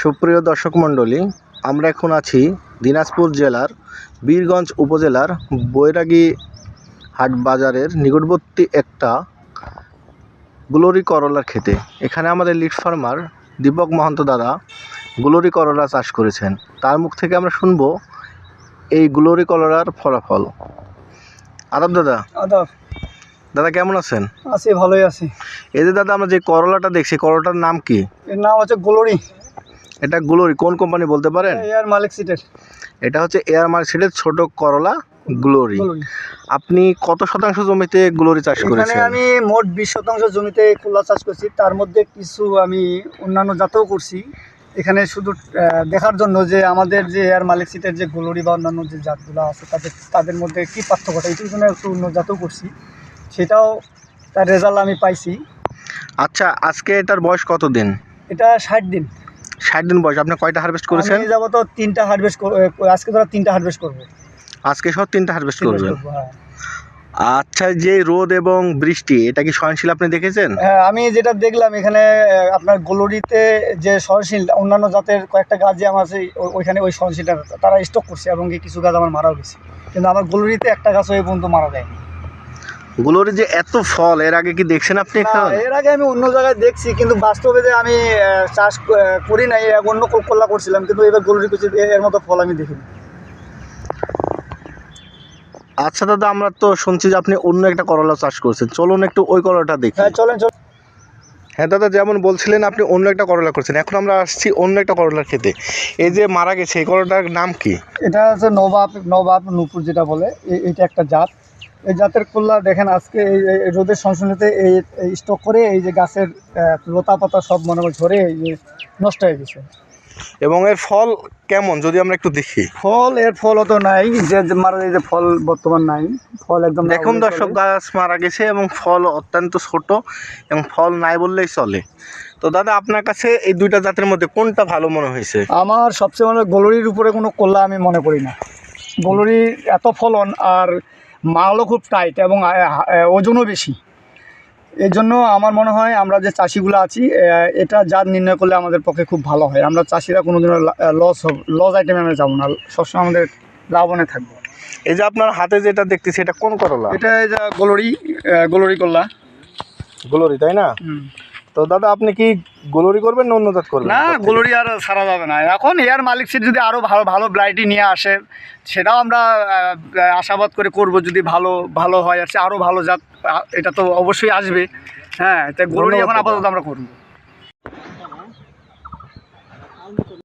সুপ্রিয় দর্শক মণ্ডলী আমরা এখন আছি দিনাজপুর জেলার বীরগঞ্জ উপজেলার বৈরাগী হাট বাজারের নিকটবর্তী একটা গ্লোরি করলার খেতে এখানে আমাদের লিড ফার্মার দীপক মহন্ত দাদা গ্লোরি করলা চাষ করেছেন। তার মুখ থেকে আমরা শুনব এই গ্লোরি করলার ফলাফল। আদাব দাদা। আদাব। দাদা কেমন আছেন? আছি ভালোই আছি। এই যে দাদা আমরা যে করলাটা দেখছি করলাটার নাম কি? এর নাম হচ্ছে গোলরি। এটা গ্লোরি কোন কোম্পানি বলতে পারেন? এয়ার মালিক সিটের এটা হচ্ছে এয়ার মালিক সিটের ছোট করলা গ্লোরি আপনি কত শতাংশ জমিতে গ্লোরি চাষ এখানে করেছেন? আমি মোট বিশ শতাংশ জমিতে কলা চাষ করছি। তার মধ্যে কিছু আমি অন্যান্য জাতও করছি। এখানে শুধু দেখার জন্য যে আমাদের যে এয়ার মালিক সিটের যে গ্লোরি বা অন্যান্য যে জাতগুলো আছে তাদের তাদের মধ্যে কী পার্থক্যটা এটির জন্য একটু অন্য জাতও করছি। সেটাও তার রেজাল্ট আমি পাইছি। আচ্ছা আজকে এটার বয়স কত দিন এটা ষাট দিন। ষাট দিন বয়স। আপনি কয়টা হারভেস্ট করেছেন? আমি যাব তো তিনটা হারভেস্ট আজকে ধরো তিনটা হারভেস্ট করব। আজকে সব তিনটা হারভেস্ট করবেন? করব, হ্যাঁ। আচ্ছা যে রোদ এবং বৃষ্টি এটা কি সহনশীল আপনি দেখেছেন? হ্যাঁ আমি যেটা দেখলাম এখানে আপনার গোলরিতে যে সহনশীল অন্যান্য জাতের কয়েকটা গাছ যে আমার আছে ওইখানে ওই সহনশীলটা তারা স্টক করছে এবং কিছু গাছ আমার মারাও গেছে। কিন্তু আমার গোলরিতে একটা গাছ ওই পর্যন্ত মারা যায়নি। গ্লোরি যে এত ফল এর আগে কি দেখছেন আপনি এর আগে আমি অন্য জায়গায় দেখছি কিন্তু বাস্তবে যে আমি চাষ করি নাই অন্য কল- কল্লা করছিলাম কিন্তু এবার গোলরি এর মতো ফল আমি দেখিনি। আচ্ছা দাদা আমরা তো শুনছি যে আপনি অন্য একটা করলা চাষ করছেন। চলুন একটু ওই করলাটা দেখি। হ্যাঁ চলেন চলেন। হ্যাঁ দাদা যেমন বলছিলেন আপনি অন্য একটা করলা করছেন। এখন আমরা আসছি অন্য একটা করলার খেতে এই যে মারা গেছে এই করলাটার নাম কি? এটা হচ্ছে নবাব নবাব নুপুর যেটা বলে এটা একটা জাত। এই জাতের কল্লা দেখেন আজকে এই রোদের সংশোধনীতে এই স্টক করে এই যে গাছের লতা পাতা সব মনে হয় ঝরে এই যে নষ্ট হয়ে গেছে। এবং এর ফল কেমন? যদি আমরা একটু দেখি। ফল এর ফল অত নাই যে মারা যে ফল বর্তমান নাই। ফল একদম দেখুন নরমালি দর্শক গাছ মারা গেছে এবং ফল অত্যন্ত ছোট এবং ফল নাই বললেই চলে। তো দাদা আপনার কাছে এই দুইটা জাতের মধ্যে কোনটা ভালো মনে হয়েছে? আমার সবচেয়ে মনে হয় গোলরির উপরে কোনো কল্লা আমি মনে করি না। গোলরি এত ফলন আর মালও খুব টাইট এবং ওজনও বেশি। এই জন্য আমার মনে হয় আমরা যে চাষিগুলো আছি এটা জাত নির্ণয় করলে আমাদের পক্ষে খুব ভালো হয়। আমরা চাষিরা কোনোদিনও লস হব লস আইটেমে আমরা যাব না। সবসময় আমাদের লাভবানে থাকব। এই যে আপনার হাতে যেটা দেখতেছি এটা কোন করলা? এটা এই যে গোলরি গোলরি কল্লা গোলরি তাই না? তো দাদা আপনি কি গোলরি করবেন না অন্য জাত করবেন? না গোলরি আর সারা যাবে না। এখন এয়ার মালিক সিট যদি আরও ভালো ভালো ব্লাইটি নিয়ে আসে সেটাও আমরা আশাবাদ করে করব যদি ভালো ভালো হয় আর আরও ভালো জাত এটা তো অবশ্যই আসবে। হ্যাঁ তাই গোলরি এখন আপাতত আমরা করব।